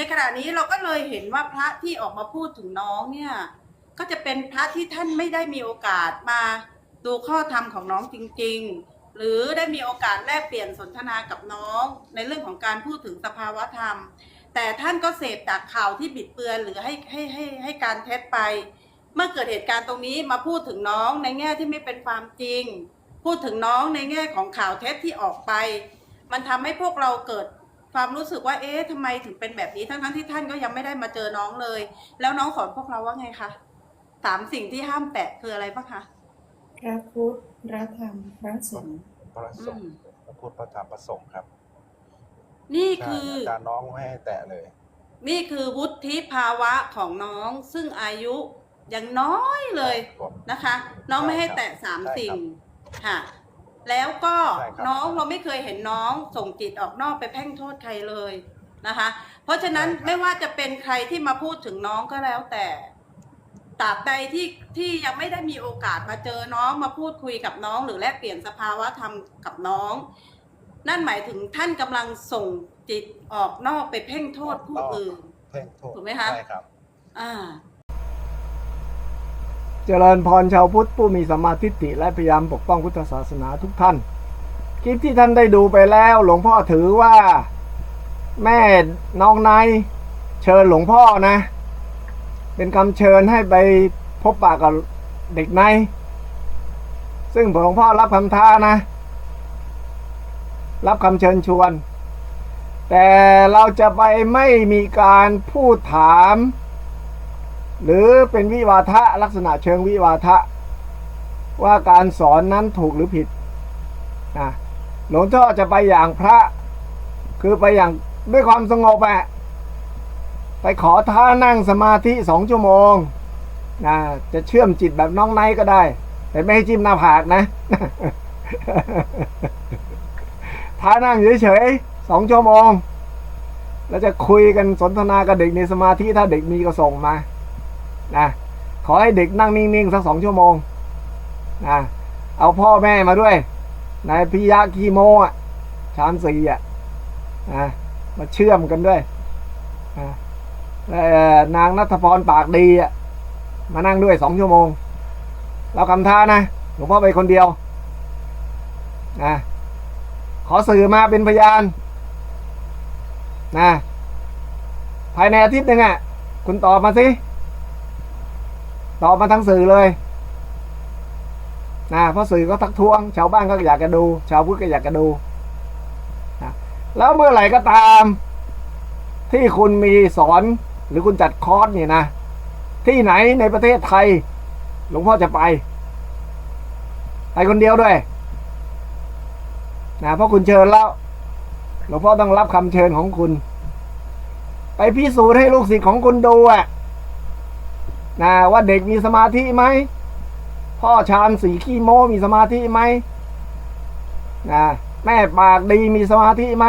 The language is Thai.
ในขณะนี้เราก็เลยเห็นว่าพระที่ออกมาพูดถึงน้องเนี่ย ก็จะเป็นพระที่ท่านไม่ได้มีโอกาสมาดูข้อธรรมของน้องจริง ๆ หรือได้มีโอกาสแลกเปลี่ยนสนทนากับน้อง ในเรื่องของการพูดถึงสภาวะธรรม แต่ท่านก็เสพจากข่าวที่บิดเบือนหรือให้ให้ให้ให้การเท็จไป เมื่อเกิดเหตุการณ์ตรงนี้มาพูดถึงน้องในแง่ที่ไม่เป็นความจริง พูดถึงน้องในแง่ของข่าวเท็จที่ออกไป มันทำให้พวกเราเกิด ความรู้สึกว่าเอ๊ะทำไมถึงเป็นแบบนี้ทั้งๆที่ท่านก็ยังไม่ได้มาเจอน้องเลย แล้วน้องสอนพวกเราว่าไงคะสามสิ่งที่ห้ามแตะคืออะไรบ้างคะพระพุทธพระธรรมพระสงฆ์พระสงฆ์อืมพระพุทธพระธรรมพระสงฆ์ครับ นี่ใช่คืออาจารย์น้องไม่ให้แตะเลย นี่คือวุฒิภาวะของน้องซึ่งอายุยังน้อยเลยผมนะคะ น้องไม่ให้ใช่ครับแตะสามใช่ครับสิ่งค่ะ แล้วก็ใช่ครับ น้องเราไม่เคยเห็นน้องส่งจิตออกนอกไปแพ่งโทษใครเลยนะคะ เพราะฉะนั้นใช่ครับไม่ว่าจะเป็นใครที่มาพูดถึงน้องก็แล้วแต่ตราบใดที่ที่ยังไม่ได้มีโอกาสมาเจอน้องมาพูดคุยกับน้อง หรือแลกเปลี่ยนสภาวะธรรมกับน้อง นั่นหมายถึงท่านกำลังส่งจิตออกนอกไปเพ่งโทษผู้อื่น เพ่งโทษถูกไหมคะ ใช่ครับ อ่า เจริญพรชาวพุทธผู้มีสัมมาทิฏฐิและพยายามปกป้องพุทธศาสนาทุกท่าน คลิปที่ท่านได้ดูไปแล้วหลวงพ่อถือว่าแม่น้องนายเชิญหลวงพ่อนะ เป็นคำเชิญให้ไปพบปะกับเด็กในซึ่งหลวงพ่อรับคำท้านะ รับคำเชิญชวน แต่เราจะไปไม่มีการพูดถาม หรือเป็นวิวาทะลักษณะเชิงวิวาทะ ว่าการสอนนั้นถูกหรือผิดนะหลวงพ่อจะไปอย่างพระ คือไปอย่างด้วยความสงบอะไปขอท่านั่งสมาธิสองชั่วโมงนะจะเชื่อมจิตแบบน้องไนก็ได้ แต่ไม่ให้จิ้มหน้าผากนะท่านั่งเฉยๆสองชั่วโมง แล้วจะคุยกันสนทนากับเด็กในสมาธิถ้าเด็กมีก็ส่งมา นะขอให้เด็กนั่งนิ่งๆสักสองชั่วโมงนะเอาพ่อแม่มาด้วยนายพิยะกีโมอะชานสีอะนะมาเชื่อมกันด้วยนะแล้วนางนัทพรปากดีอะมานั่งด้วยสองชั่วโมง เราคำท้านะหลวงพ่อไปคนเดียวนะขอสื่อมาเป็นพยานนะภายในอาทิตย์หนึ่งอะ คุณตอบมาสิ ตอบมาทั้งสื่อเลยนะเพราะสื่อก็ทักท้วง ชาวบ้านก็อยากจะดู ชาวพุทธก็อยากจะดูนะแล้วเมื่อไหร่ก็ตาม ที่คุณมีสอนหรือคุณจัดคอร์สเนี่ยนะ ที่ไหนในประเทศไทย หลวงพ่อจะไปไปคนเดียวด้วยนะเพราะคุณเชิญแล้วหลวงพ่อต้องรับคำเชิญของคุณ ไปพิสูจน์ให้ลูกศิษย์ของคุณดูอะ นะว่าเด็กมีสมาธิไหมพ่อชานสีขี้โมมีสมาธิไหมนะแม่ปากดีมีสมาธิไหม